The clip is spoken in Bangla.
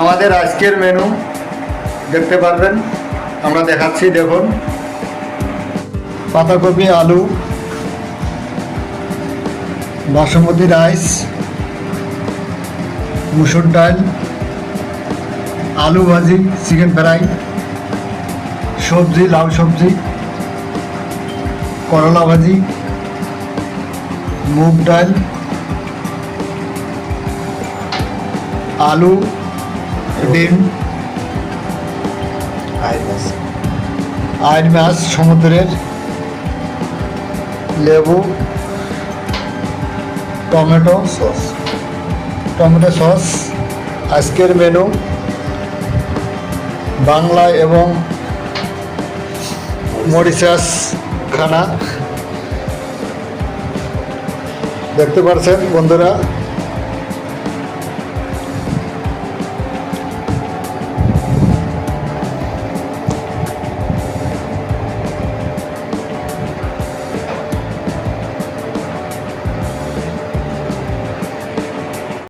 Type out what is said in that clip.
আমাদের আজকের মেনু দেখতে পারবেন, আমরা দেখাচ্ছি, দেখুন। পাতাকপি, আলু, বাসমতি রাইস মুসুর ডাল, আলু ভাজি চিকেন ফ্রাই সবজি, লাউ সবজি, করলা ভাজি, মুগ ডাল, আলু ডিম আইন মাছ সমুদ্রের লেবু, টমেটো সস। টমেটো সস আজকের মেনু। বাংলা এবং মরিচাস খানা। দেখতে পারছেন বন্ধুরা?